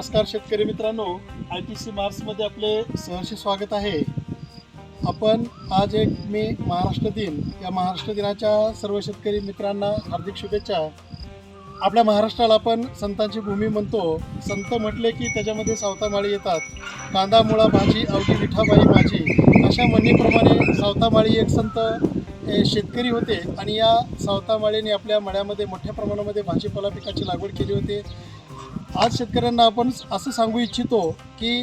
नमस्कार शेतकरी मित्रांनो. आय टी सी मार्समध्ये आपले सहर्ष स्वागत आहे. आपण आज एक मे महाराष्ट्र दिन या महाराष्ट्र दिनाच्या सर्व शेतकरी मित्रांना हार्दिक शुभेच्छा. आपल्या महाराष्ट्राला आपण संतांची भूमी म्हणतो. संत म्हटले की त्याच्यामध्ये सावतामाळी येतात. कांदा मुळा भाजी अवघी विठाबाई माझी अशा म्हणणीप्रमाणे सावतामाळी एक संत शेतकरी होते आणि या सावतामाळीने आपल्या मळ्यामध्ये मोठ्या प्रमाणामध्ये भाजीपाला पिकाची लागवड केली होती. आज शेतकऱ्यांना आपण असं सांगू इच्छितो की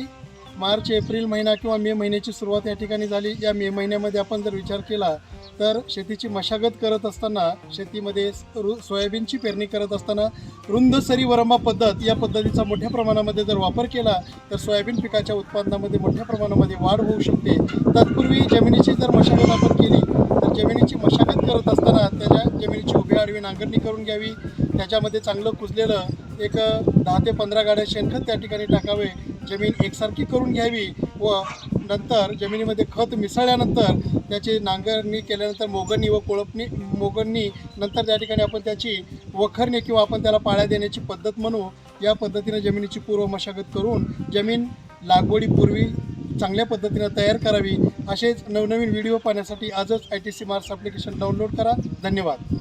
मार्च एप्रिल महिना किंवा मे महिन्याची सुरुवात या ठिकाणी झाली. या मे महिन्यामध्ये आपण जर विचार केला तर शेतीची मशागत करत असताना शेतीमध्ये रु सोयाबीनची पेरणी करत असताना रुंद सरी वरंबा पद्धत या पद्धतीचा मोठ्या प्रमाणामध्ये जर वापर केला तर सोयाबीन पिकाच्या उत्पादनामध्ये मोठ्या प्रमाणामध्ये वाढ होऊ शकते. तत्पूर्वी जमिनीची जर मशागत आपण केली तर जमिनीची मशागत करत असताना त्याच्या जमिनीची नांगरणी करून घ्यावी. त्याच्यामध्ये चांगलं कुजलेलं एक दहा ते पंधरा गाड्या शेणखत त्या ठिकाणी टाकावे. जमीन एकसारखी करून घ्यावी व नंतर जमिनीमध्ये खत मिसळल्यानंतर त्याची नांगरणी केल्यानंतर मोगणी व कोळपणी मोगणी नंतर त्या ठिकाणी आपण त्याची वखरणी किंवा आपण त्याला पाळ्या देण्याची पद्धत म्हणू या पद्धतीने जमिनीची पूर्व मशागत करून जमीन लागवडीपूर्वी चांगल्या पद्धतीनं तयार करावी. असेच नवनवीन व्हिडिओ पाहण्यासाठी आजच I T C marks application download करा. धन्यवाद.